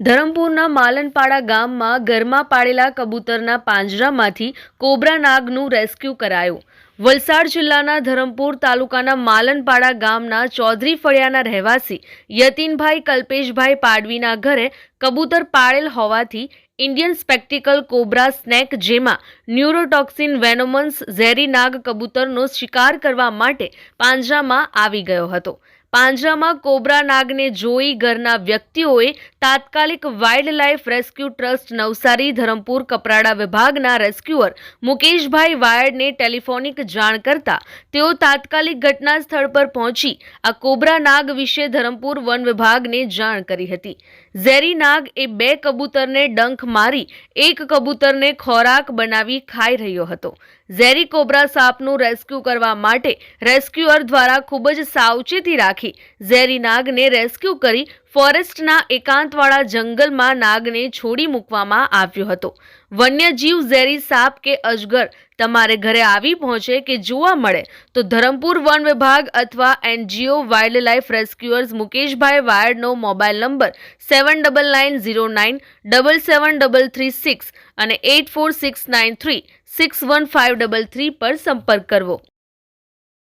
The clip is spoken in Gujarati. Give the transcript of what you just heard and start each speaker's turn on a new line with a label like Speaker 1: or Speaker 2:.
Speaker 1: ધરમપુરના માલનપાડા ગામમાં ઘરમાં પાળેલા કબૂતરના પાંજરામાંથી કોબ્રા નાગનું રેસ્ક્યુ કરાયું. વલસાડ જિલ્લાના ધરમપુર તાલુકાના માલનપાડા ગામના ચૌધરી ફળિયાના રહેવાસી યતીનભાઈ કલ્પેશભાઈ પાડવીના ઘરે કબૂતર પાળેલ હોવાથી ઇન્ડિયન સ્પેક્ટિકલ કોબ્રા સ્નેક જેમાં ન્યુરોટોક્સિન વેનોમન્સ ઝેરી નાગ કબૂતરનો શિકાર કરવા માટે પાંજરામાં આવી ગયો હતો. પાંજરામાં કોબ્રા નાગને જોઈ ઘરના વ્યક્તિઓએ તાત્કાલિક wild life rescue trust Navsari, Dharampur, Kaprada વિભાગના રેસ્ક્યુઅર મુકેશભાઈ વાયડને ટેલિફોનિક જાણ કરતા તેઓ તાત્કાલિક ઘટના સ્થળ પર પહોંચી આ કોબ્રા નાગ વિશે ધરમપુર વન વિભાગને જાણ કરી હતી. ઝેરી નાગ એ બે કબૂતરને ડંખ મારી એક કબૂતરને ખોરાક બનાવી ખાઈ રહ્યો હતો. ઝેરી કોબ્રા સાપનું રેસ્ક્યુ કરવા માટે રેસ્ક્યુઅર દ્વારા ખૂબ જ સાવચેતી રાખી ઝેરી નાગને રેસ્ક્યુ કરી ફોરેસ્ટના એકાંતવાળા જંગલમાં નાગને છોડી મૂકવામાં આવ્યો હતો. વન્યજીવ ઝેરી સાપ કે અજગર તમારે ઘરે આવી પહોંચે કે જોવા મળે તો ધરમપુર વન વિભાગ અથવા NGO wild life rescuers Mukeshbhai વાયડનો mobile number seven double nine zero nine double seven double three six અને eight four six nine three six one five double three પર સંપર્ક કરવો.